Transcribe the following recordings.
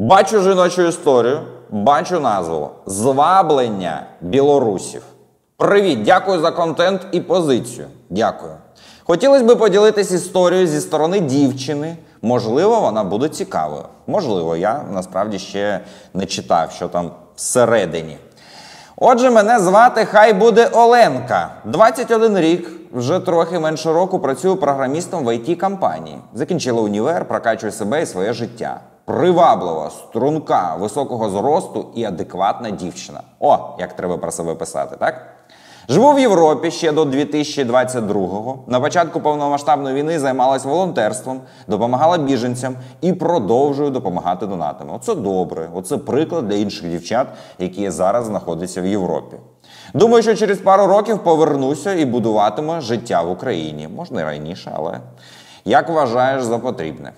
Бачу жіночу історію, бачу назву Зваблення білорусів. Привіт, дякую за контент і позицію. Дякую. Хотілося б поділитись історією зі сторони дівчини. Можливо, вона буде цікавою. Можливо, я насправді ще не читав, що там всередині. Отже, мене звати Хай буде Оленка. 21 рік, вже трохи менше року працюю програмістом в it компанії Закінчила універ, прокачую себе і своє життя. Приваблива, струнка, високого зросту і адекватна дівчина. О, як треба про себе писати, так? Живу в Європі ще до 2022-го. На початку повномасштабної війни займалась волонтерством, допомагала біженцям і продовжую допомагати донатами. Оце добре. Оце приклад для інших дівчат, які зараз знаходяться в Європі. Думаю, що через пару років повернуся і будуватиму життя в Україні. Можна і раніше, але як вважаєш за потрібне.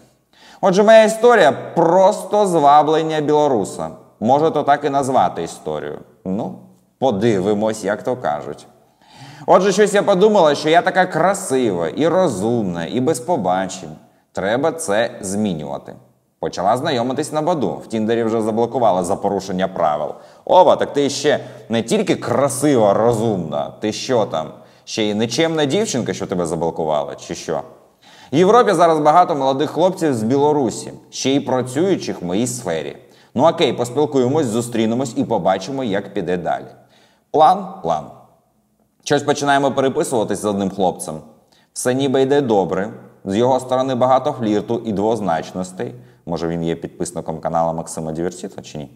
Отже, моя історія просто зваблення білоруса. Може, то так і назвати історію. Ну, подивимось, як то кажуть. Отже, щось я подумала, що я така красива і розумна, і без побачень. Треба це змінювати. Почала знайомитись на баду. В Тіндері вже заблокували за порушення правил. Ова, так ти ще не тільки красива, розумна, ти що там? Ще й нечемна дівчинка, що тебе заблокувала, чи що? В Європі зараз багато молодих хлопців з Білорусі, ще й працюючих в моїй сфері. Ну окей, поспілкуємось, зустрінемось і побачимо, як піде далі. План, план. Щось починаємо переписуватись з одним хлопцем. Все ніби йде добре. З його сторони багато флірту і двозначностей. Може, він є підписником каналу Максима Діверсіта чи ні?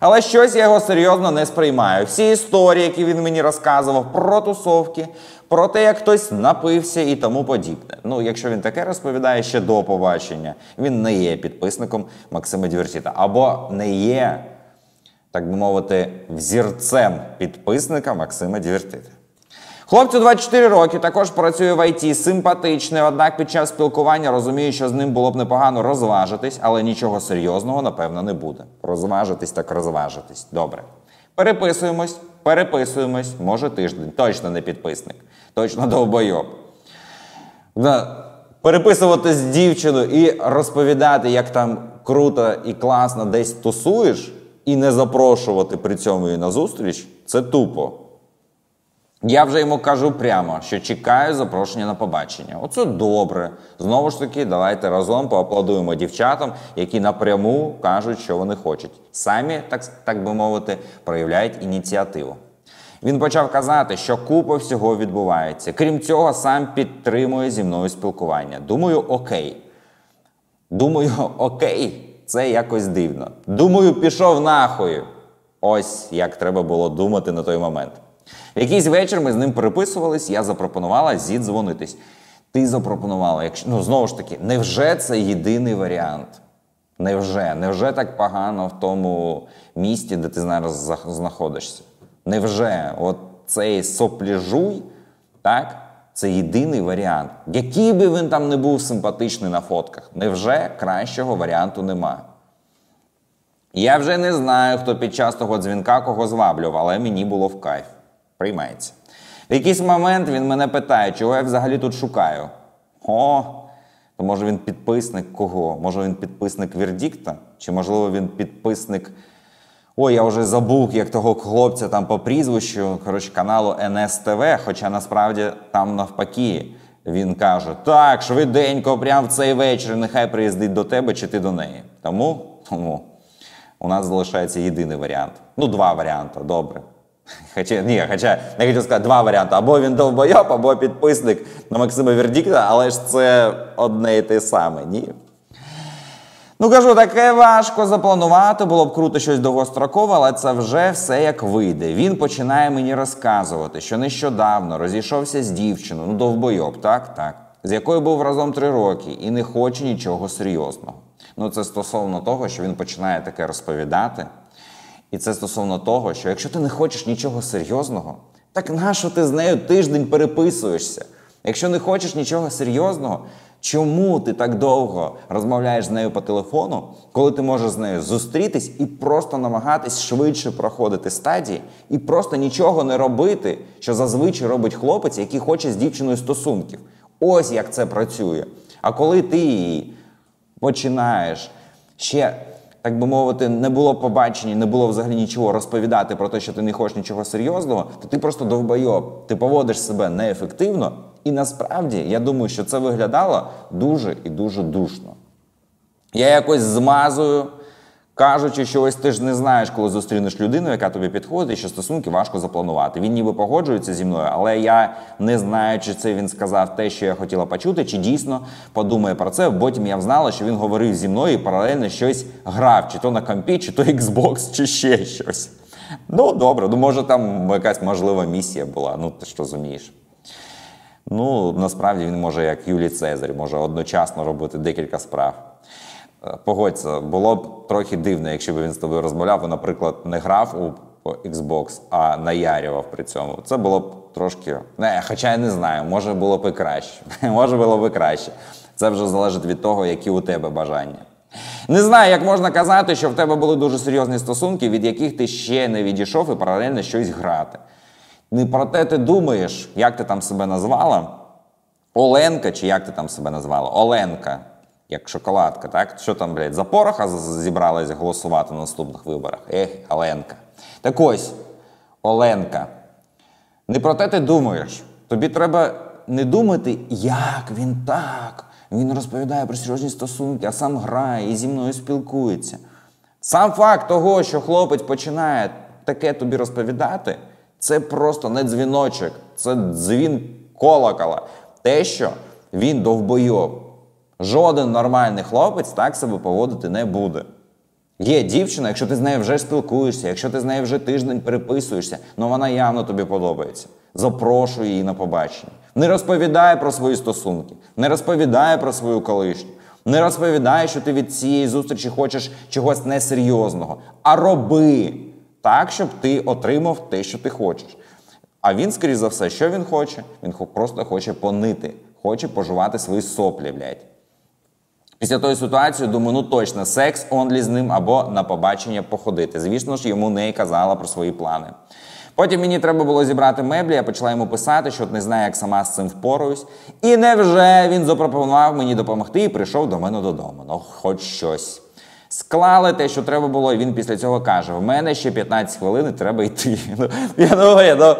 Але щось я його серйозно не сприймаю. Всі історії, які він мені розказував, про тусовки, про те, як хтось напився і тому подібне. Ну, якщо він таке розповідає ще до побачення, він не є підписником Максима Дівертіта Або не є, так би мовити, взірцем підписника Максима Діверсіта. Хлопцю 24 роки, також працює в ІТ, симпатичний, однак під час спілкування розумію, що з ним було б непогано розважитись, але нічого серйозного, напевно, не буде. Розважитись так розважитись. Добре. Переписуємось, переписуємось, може тиждень. Точно не підписник, точно довбойоб. Переписувати з дівчиною і розповідати, як там круто і класно десь тусуєш, і не запрошувати при цьому її на зустріч це тупо. Я вже йому кажу прямо, що чекаю запрошення на побачення. Оце добре. Знову ж таки, давайте разом поаплодуємо дівчатам, які напряму кажуть, що вони хочуть. Самі, так, так би мовити, проявляють ініціативу. Він почав казати, що купа всього відбувається. Крім цього, сам підтримує зі мною спілкування. Думаю, окей. Думаю, окей, це якось дивно. Думаю, пішов нахуй. Ось як треба було думати на той момент. В якийсь вечір ми з ним переписувались, я запропонувала зідзвонитись. Ти запропонувала, якщо ну знову ж таки, невже це єдиний варіант? Невже? Невже так погано в тому місті, де ти зараз знаходишся? Невже от цей сопліжуй, так? Це єдиний варіант. Який би він там не був симпатичний на фотках, невже кращого варіанту нема? Я вже не знаю, хто під час того дзвінка кого зваблював, але мені було в кайф приймається. В якийсь момент він мене питає, чого я взагалі тут шукаю. О, то може він підписник кого? Може він підписник Вердікта? Чи, можливо, він підписник. Ой, я вже забув, як того хлопця там по прізвищу, коротше, каналу НСТВ, хоча насправді там навпаки. Він каже: так, швиденько, прямо в цей вечір, нехай приїздить до тебе чи ти до неї. Тому, тому у нас залишається єдиний варіант. Ну, два варіанти, добре. Хоча, ні, хоча я хотів сказати два варіанти: або він довбойоб, або підписник на Максима Вердікта, але ж це одне і те саме, ні. Ну кажу, таке важко запланувати, було б круто щось довгострокове, але це вже все як вийде. Він починає мені розказувати, що нещодавно розійшовся з дівчиною, ну довбойоб, так, так, з якою був разом три роки і не хоче нічого серйозного. Ну, це стосовно того, що він починає таке розповідати. І це стосовно того, що якщо ти не хочеш нічого серйозного, так нащо ти з нею тиждень переписуєшся? Якщо не хочеш нічого серйозного, чому ти так довго розмовляєш з нею по телефону, коли ти можеш з нею зустрітись і просто намагатись швидше проходити стадії, і просто нічого не робити, що зазвичай робить хлопець, який хоче з дівчиною стосунків? Ось як це працює. А коли ти її починаєш ще так би мовити, не було побачення, не було взагалі нічого розповідати про те, що ти не хочеш нічого серйозного, то ти просто довбайоб, ти поводиш себе неефективно. І насправді я думаю, що це виглядало дуже і дуже душно. Я якось змазую, кажучи, що ось ти ж не знаєш, коли зустрінеш людину, яка тобі підходить, і що стосунки важко запланувати. Він ніби погоджується зі мною, але я не знаю, чи це він сказав те, що я хотіла почути, чи дійсно подумає про це. Потім я взнала, що він говорив зі мною і паралельно щось грав, чи то на компі, чи то Xbox, чи ще щось. Ну, добре, ну може там якась можлива місія була, ну ти ж розумієш. Ну, насправді він може, як Юлій Цезарь, може одночасно робити декілька справ. Е, погодься, було б трохи дивно, якщо б він з тобою розмовляв, і, наприклад, не грав у Xbox, а наярював при цьому. Це було б трошки. Не, Хоча я не знаю, може було б і краще. Може було б і краще. Це вже залежить від того, які у тебе бажання. Не знаю, як можна казати, що в тебе були дуже серйозні стосунки, від яких ти ще не відійшов і паралельно щось грати. Не про те ти думаєш, як ти там себе назвала. Оленка, чи як ти там себе назвала? Оленка, як шоколадка, так? Що там, блядь, за пороха зібралась голосувати на наступних виборах? Ех, Оленка. Так ось, Оленка. Не про те ти думаєш. Тобі треба не думати, як він так. Він розповідає про серйозні стосунки, а сам грає і зі мною спілкується. Сам факт того, що хлопець починає таке тобі розповідати. Це просто не дзвіночок, це дзвін колокола. Те, що він довбойоб. Жоден нормальний хлопець так себе поводити не буде. Є дівчина, якщо ти з нею вже спілкуєшся, якщо ти з нею вже тиждень переписуєшся, ну вона явно тобі подобається. Запрошуй її на побачення. Не розповідає про свої стосунки, не розповідає про свою колишню, не розповідає, що ти від цієї зустрічі хочеш чогось несерйозного, а роби так, щоб ти отримав те, що ти хочеш. А він, скоріш за все, що він хоче? Він просто хоче понити, хоче поживати свої соплі, блядь. Після тої ситуації, думаю, ну точно, секс онлі з ним або на побачення походити. Звісно ж, йому не казала про свої плани. Потім мені треба було зібрати меблі, я почала йому писати, що не знаю, як сама з цим впораюсь. І невже він запропонував мені допомогти і прийшов до мене додому. Ну, хоч щось. Склали те, що треба було, і він після цього каже: в мене ще 15 хвилин і треба йти. Ну, Я думаю, ну,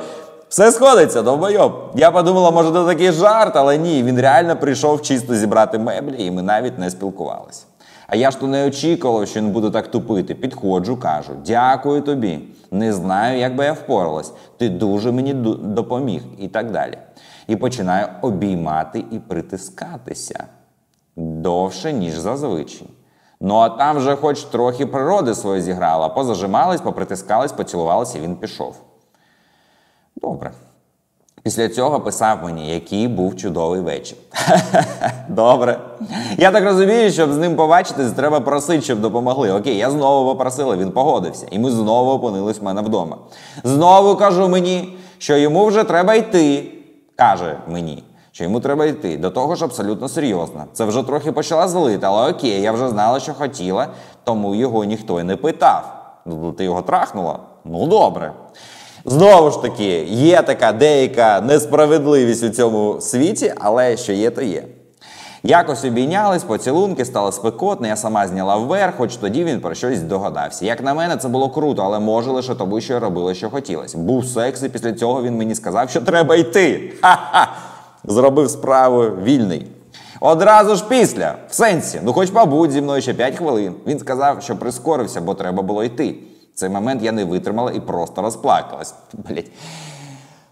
все сходиться, довбойоб. Я подумала, може, це такий жарт, але ні, він реально прийшов чисто зібрати меблі, і ми навіть не спілкувалися. А я ж то не очікував, що він буде так тупити. Підходжу, кажу: дякую тобі. Не знаю, як би я впоралась. Ти дуже мені допоміг і так далі. І починаю обіймати і притискатися довше, ніж зазвичай. Ну а там вже хоч трохи природи своє зіграла, позажимались, попритискались, поцілувалися, і він пішов. Добре. Після цього писав мені, який був чудовий вечір. Добре. Я так розумію, щоб з ним побачитись, треба просити, щоб допомогли. Окей, я знову попросила, він погодився. І ми знову опинились в мене вдома. Знову кажу мені, що йому вже треба йти. Каже мені що йому треба йти. До того ж, абсолютно серйозно. Це вже трохи почала злити, але окей, я вже знала, що хотіла, тому його ніхто й не питав. Ну, ти його трахнула? Ну добре. Знову ж таки, є така деяка несправедливість у цьому світі, але що є, то є. Якось обійнялись, поцілунки, стало спекотно, я сама зняла вверх, хоч тоді він про щось догадався. Як на мене, це було круто, але може лише тому, що я робила, що хотілося. Був секс, і після цього він мені сказав, що треба йти. Ха-ха! зробив справу вільний. Одразу ж після, в сенсі, ну хоч побудь зі мною ще 5 хвилин. Він сказав, що прискорився, бо треба було йти. Цей момент я не витримала і просто розплакалась. Блять.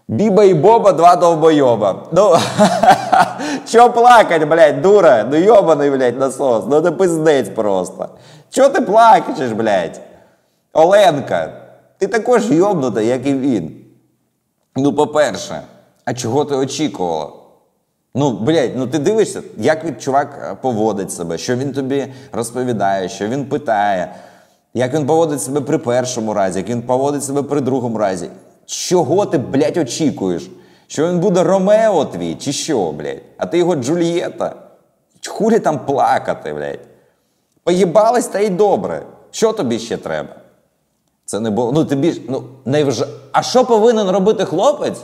Біба і Боба два довбойоба. Ну, що плакать, блядь, дура? Ну йобаний, блядь, насос. Ну не пиздець просто. Чого ти плачеш, блядь? Оленка, ти також йобнута, як і він. Ну, по-перше, а чого ти очікувала? Ну, блядь, ну ти дивишся, як чувак е, поводить себе, що він тобі розповідає, що він питає, як він поводить себе при першому разі, як він поводить себе при другому разі. Чого ти, блядь, очікуєш? Що він буде Ромео твій, чи що, блядь? А ти його Джульєта? Хулі там плакати, блядь? Поїбалась та й добре. Що тобі ще треба? Це не було. Ну, тобі ж, ну, не вже. А що повинен робити хлопець?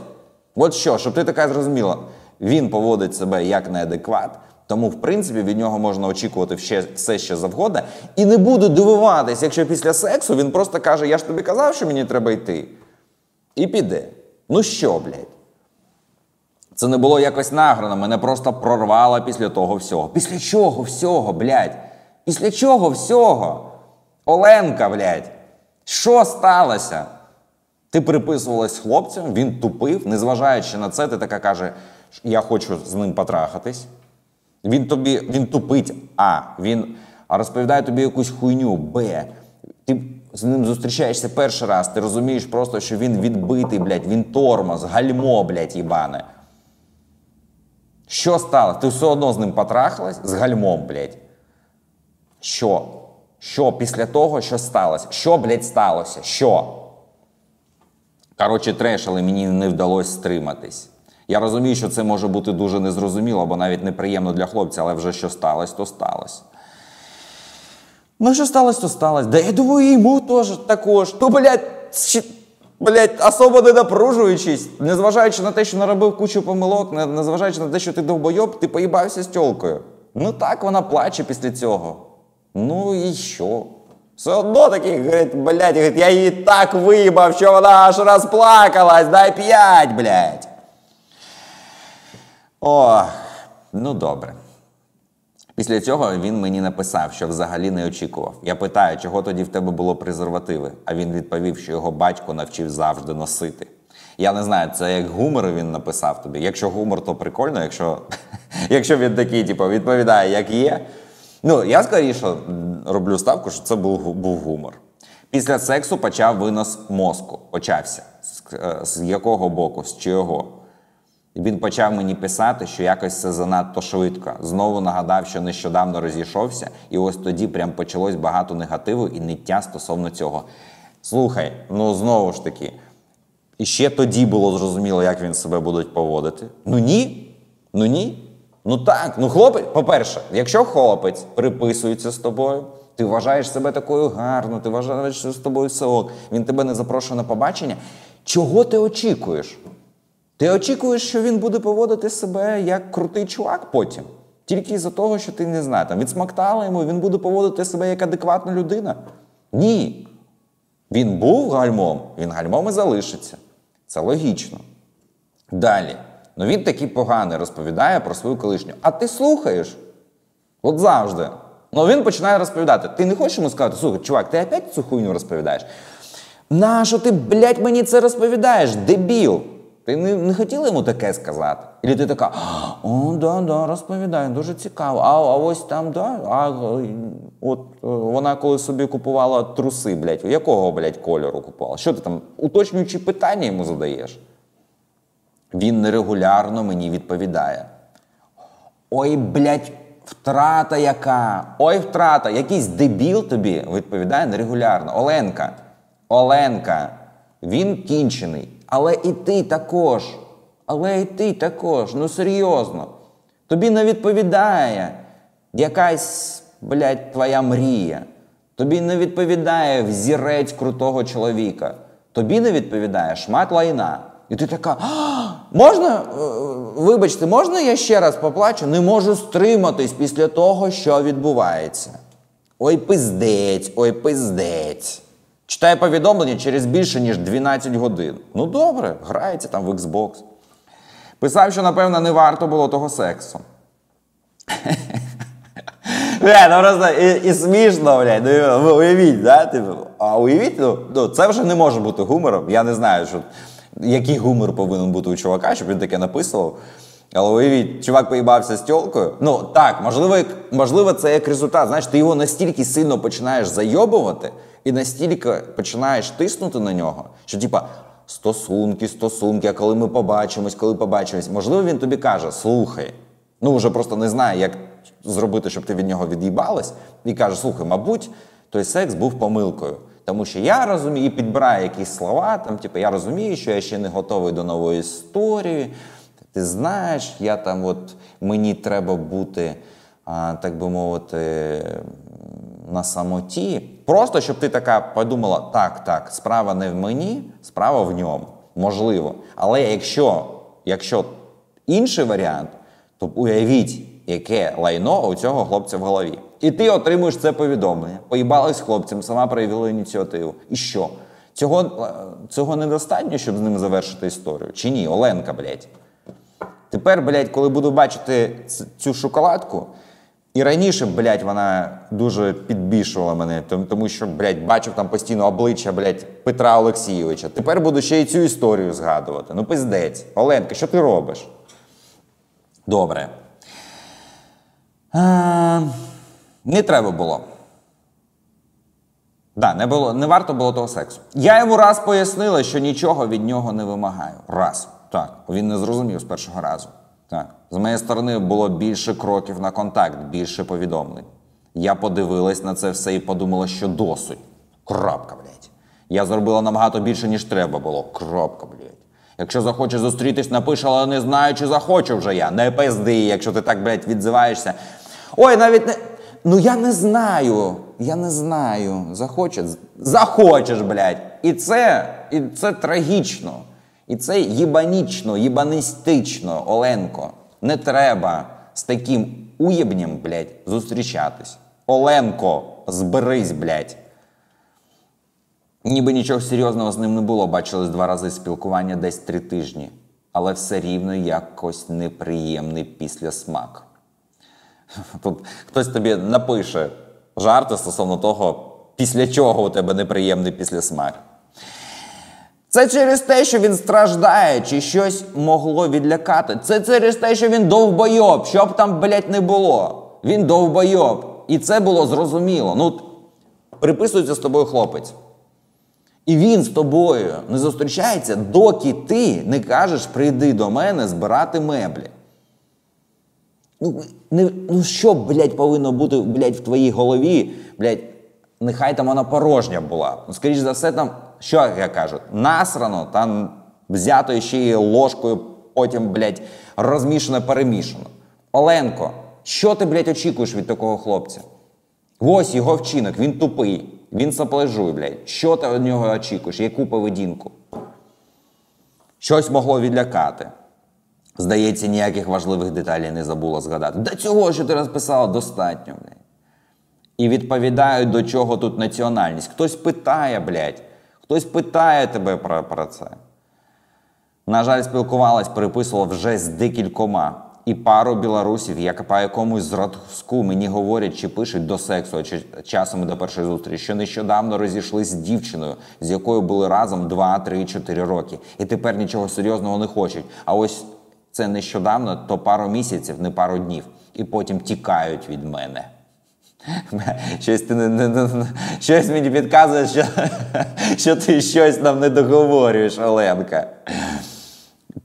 От що, щоб ти така зрозуміла, він поводить себе як неадекват, Тому, в принципі, від нього можна очікувати все, все ще завгодно. І не буду дивуватись, якщо після сексу він просто каже: Я ж тобі казав, що мені треба йти. І піде. Ну що, блядь? Це не було якось награно, мене просто прорвало після того всього. Після чого всього, блядь? Після чого всього? Оленка, блядь, що сталося? Ти приписувалась хлопцям, він тупив, незважаючи на це, ти така каже, я хочу з ним потрахатись. Він тобі він тупить, А. Він розповідає тобі якусь хуйню, Б. Ти з ним зустрічаєшся перший раз, ти розумієш просто, що він відбитий, блядь, він тормоз, гальмо, блядь, їбане. Що сталося? Ти все одно з ним потрахалась з гальмом, блядь. Що? Що після того, що сталося? Що, блядь, сталося? Що? Коротше, треш, але мені не вдалося стриматись. Я розумію, що це може бути дуже незрозуміло, або навіть неприємно для хлопця, але вже що сталося, то сталося. Ну, що сталося, то сталося. Да я думаю, йому теж також. То, блядь, блядь, особо не напружуючись, незважаючи на те, що наробив кучу помилок, незважаючи на те, що ти довбойоб, ти поїбався з тьолкою. Ну так, вона плаче після цього. Ну і що? Все одно такий, говорить, блядь, я її так виїбав, що вона аж розплакалась, дай п'ять, блядь. О, ну добре. Після цього він мені написав, що взагалі не очікував. Я питаю, чого тоді в тебе було презервативи, а він відповів, що його батько навчив завжди носити. Я не знаю, це як гумор він написав тобі. Якщо гумор, то прикольно, якщо якщо він такий, типу, відповідає, як є. Ну, я скоріше роблю ставку, що це був був гумор. Після сексу почав винос мозку. Почався. З, е, якого боку, з чого? Він почав мені писати, що якось це занадто швидко. Знову нагадав, що нещодавно розійшовся, і ось тоді прям почалось багато негативу і ниття стосовно цього. Слухай, ну знову ж таки, і ще тоді було зрозуміло, як він себе буде поводити. Ну ні. Ну ні. Ну так, ну хлопець, по-перше, якщо хлопець приписується з тобою, ти вважаєш себе такою гарною, ти вважаєш, що з тобою все ок, він тебе не запрошує на побачення. Чого ти очікуєш? Ти очікуєш, що він буде поводити себе як крутий чувак потім. Тільки із-за того, що ти не знаєш, там відсмактала йому, він буде поводити себе як адекватна людина. Ні. Він був гальмом, він гальмом і залишиться. Це логічно. Далі. Ну він такий поганий розповідає про свою колишню. А ти слухаєш? От завжди. Ну він починає розповідати. Ти не хочеш йому сказати, слухай, чувак, ти опять цю хуйню розповідаєш? Нащо ти, блядь, мені це розповідаєш? Дебіл? Ти не не хотіла йому таке сказати? І ти така, о, да, да, розповідає, дуже цікаво. А а ось там, да, а от е, вона коли собі купувала труси, блядь, якого, блядь, кольору купувала? Що ти там, уточнюючи питання йому задаєш? Він нерегулярно мені відповідає. Ой, блядь, втрата яка! Ой, втрата! Якийсь дебіл тобі відповідає нерегулярно. Оленка. Оленка, він кінчений. Але і ти також. Але і ти також. Ну серйозно. Тобі не відповідає якась, блядь, твоя мрія. Тобі не відповідає взірець крутого чоловіка. Тобі не відповідає шмат лайна. І ти така, можна, е, вибачте, можна я ще раз поплачу? Не можу стриматись після того, що відбувається. Ой, пиздець, ой, пиздець. Читає повідомлення через більше, ніж 12 годин. Ну добре, грається там в Xbox. Писав, що, напевно, не варто було того сексу. Бля, ну просто і, і смішно, блядь. Ну, уявіть, да? Типу, а уявіть, ну, ну, це вже не може бути гумором. Я не знаю, що, який гумор повинен бути у чувака, щоб він таке написував. Але уявіть, чувак поїбався з тілкою. Ну так, можливо, можливо, це як результат. Знаєш, ти його настільки сильно починаєш зайобувати і настільки починаєш тиснути на нього, що типа. Стосунки, стосунки, а коли ми побачимось, коли побачимось, можливо, він тобі каже: слухай, ну вже просто не знає, як зробити, щоб ти від нього від'їбалась, і каже: слухай, мабуть, той секс був помилкою. Тому що я розумію, і підбирає якісь слова, там, типу, я розумію, що я ще не готовий до нової історії. Ти знаєш, я там, от мені треба бути, а, так би мовити, на самоті. Просто щоб ти така подумала, так, так, справа не в мені, справа в ньому. Можливо. Але якщо, якщо інший варіант, то уявіть, яке лайно у цього хлопця в голові. І ти отримуєш це повідомлення. Поїбалась хлопцем, сама проявила ініціативу. І що? Цього, е, цього недостатньо, щоб з ним завершити історію? Чи ні? Оленка, блядь. Тепер, блядь, коли буду бачити цю шоколадку, і раніше, блядь, вона дуже підбішувала мене, тому що, блядь, бачив там постійно обличчя, блядь, Петра Олексійовича. Тепер буду ще й цю історію згадувати. Ну, пиздець. Оленка, що ти робиш? Добре. А, Не треба було. Да, не було, не варто було того сексу. Я йому раз пояснила, що нічого від нього не вимагаю. Раз. Так. Він не зрозумів з першого разу. Так. З моєї сторони було більше кроків на контакт, більше повідомлень. Я подивилась на це все і подумала, що досить. Крапка, блядь. Я зробила набагато більше, ніж треба було. Крапка, блядь. Якщо захочеш зустрітись, напиш, але не знаю, чи захочу вже я. Не пизди, якщо ти так, блядь, відзиваєшся. Ой, навіть не. Ну я не знаю. Я не знаю. Захочеш. Захочеш, блядь. І це, і це трагічно. І це їбанічно, їбанистично, Оленко. Не треба з таким уєбням, блядь, зустрічатись. Оленко, зберись, блядь. Ніби нічого серйозного з ним не було, бачились два рази спілкування десь три тижні, але все рівно якось неприємний післясмак. Тут хтось тобі напише жарти стосовно того, після чого у тебе неприємний післясмак. Це через те, що він страждає, чи щось могло відлякати. Це через те, що він довбойоб, що б там, блядь, не було. Він довбойоб. І це було зрозуміло. Ну, приписується з тобою хлопець. І він з тобою не зустрічається, доки ти не кажеш, прийди до мене збирати меблі. Ну, не, ну що, блядь, повинно бути блядь, в твоїй голові, блядь, нехай там вона порожня була. Ну, скоріш за все, там, що я кажу, насрано, там взято ще й ложкою, потім, блядь, розмішано, перемішано. Оленко, що ти, блядь, очікуєш від такого хлопця? Ось його вчинок, він тупий, він саплежує, блядь. Що ти від нього очікуєш? Яку поведінку? Щось могло відлякати. Здається, ніяких важливих деталей не забула згадати. До цього, що ти розписала, достатньо, блядь. І відповідають, до чого тут національність. Хтось питає, блядь, хтось питає тебе про, про це. На жаль, спілкувалась, переписувала вже з декількома. І пару білорусів, як по якомусь зразку мені говорять чи пишуть до сексу, чи часом до першої зустрічі, що нещодавно розійшлися з дівчиною, з якою були разом 2, 3, 4 роки. І тепер нічого серйозного не хочуть. А ось це нещодавно, то пару місяців, не пару днів, і потім тікають від мене. Щось ти не, не, не, щось мені підказує, що що ти щось нам не договорюєш, Оленка.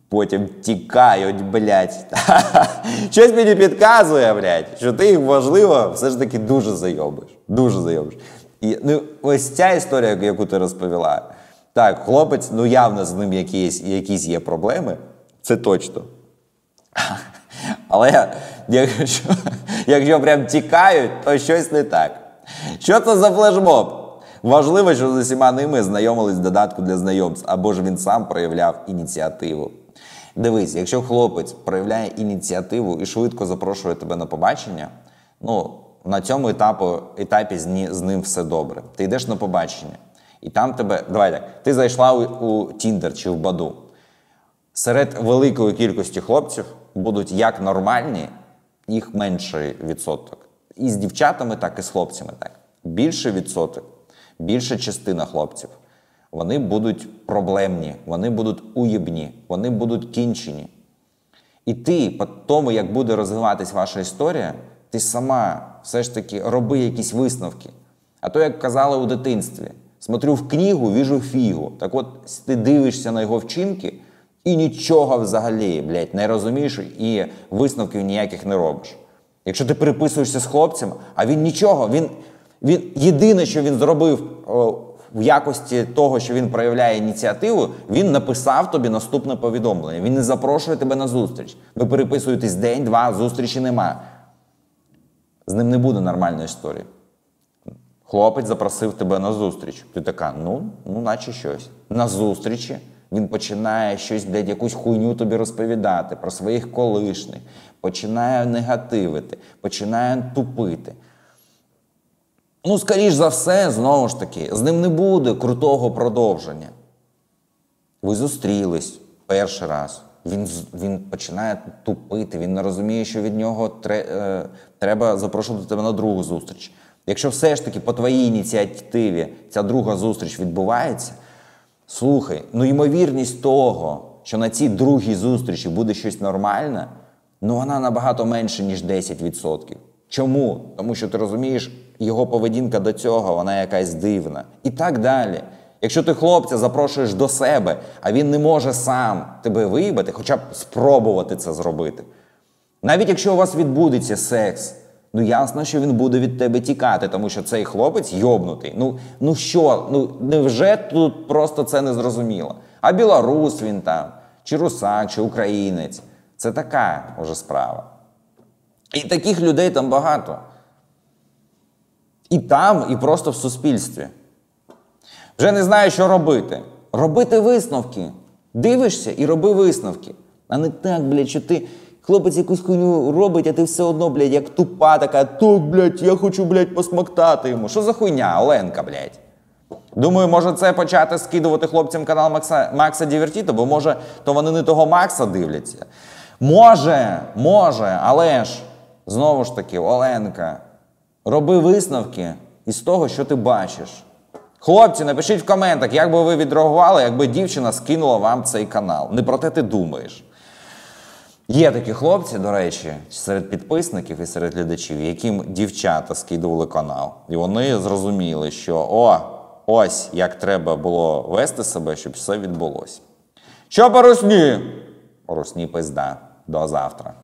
Потім тікають, блядь. Щось мені підказує, блядь, що ти їх, можливо, все ж таки дуже зайобиш. Дуже зайобиш. І ну, ось ця історія, яку ти розповіла. Так, хлопець, ну явно з ним якісь, якісь є проблеми, це точно. Але якщо якщо прям тікають, то щось не так. Що це за флешмоб? Важливо, що з усіма ними знайомились в додатку для знайомств, або ж він сам проявляв ініціативу. Дивись, якщо хлопець проявляє ініціативу і швидко запрошує тебе на побачення, ну на цьому етапу, етапі з ним все добре. Ти йдеш на побачення, і там тебе. Давай так, ти зайшла у, Тіндер чи в Баду. Серед великої кількості хлопців будуть як нормальні, їх менший відсоток. І з дівчатами, так і з хлопцями. так. Більший відсоток, більша частина хлопців. Вони будуть проблемні, вони будуть уєбні, вони будуть кінчені. І ти, по тому, як буде розвиватись ваша історія, ти сама все ж таки роби якісь висновки. А то, як казали у дитинстві, смотрю в книгу, віжу фігу. Так от ти дивишся на його вчинки. І нічого взагалі, блядь, не розумієш і висновків ніяких не робиш. Якщо ти переписуєшся з хлопцем, а він нічого, він він єдине, що він зробив о, в якості того, що він проявляє ініціативу, він написав тобі наступне повідомлення. Він не запрошує тебе на зустріч. Ви переписуєтесь день, два, зустрічі нема. З ним не буде нормальної історії. Хлопець запросив тебе на зустріч. Ти така, ну, ну, наче щось. На зустрічі. Він починає щось, блядь, якусь хуйню тобі розповідати про своїх колишніх, починає негативити, починає тупити. Ну, скоріш за все, знову ж таки, з ним не буде крутого продовження. Ви зустрілись перший раз. Він, він починає тупити, він не розуміє, що від нього тре, е, треба запрошувати тебе на другу зустріч. Якщо все ж таки по твоїй ініціативі ця друга зустріч відбувається, слухай, ну ймовірність того, що на цій другій зустрічі буде щось нормальне, ну вона набагато менше, ніж 10%. Чому? Тому що ти розумієш, його поведінка до цього, вона якась дивна. І так далі. Якщо ти хлопця запрошуєш до себе, а він не може сам тебе виїбати, хоча б спробувати це зробити. Навіть якщо у вас відбудеться секс, ну ясно, що він буде від тебе тікати, тому що цей хлопець йобнутий. Ну, ну що, ну невже тут просто це не зрозуміло? А білорус він там, чи русак, чи українець. Це така уже справа. І таких людей там багато. І там, і просто в суспільстві. Вже не знаю, що робити. Робити висновки. Дивишся і роби висновки. А не так, блядь, що ти хлопець якусь хуйню робить, а ти все одно, блядь, як тупа така, так, блядь, я хочу, блядь, посмоктати йому. Що за хуйня, Оленка, блядь? Думаю, може це почати скидувати хлопцям канал Макса, Макса Дівертіто, бо може, то вони не того Макса дивляться. Може, може, але ж, знову ж таки, Оленка, роби висновки із того, що ти бачиш. Хлопці, напишіть в коментах, як би ви відреагували, якби дівчина скинула вам цей канал. Не про те ти думаєш. Є такі хлопці, до речі, серед підписників і серед глядачів, яким дівчата скидували канал. І вони зрозуміли, що о, ось як треба було вести себе, щоб все відбулося. Що по русні? Русні пизда. До завтра.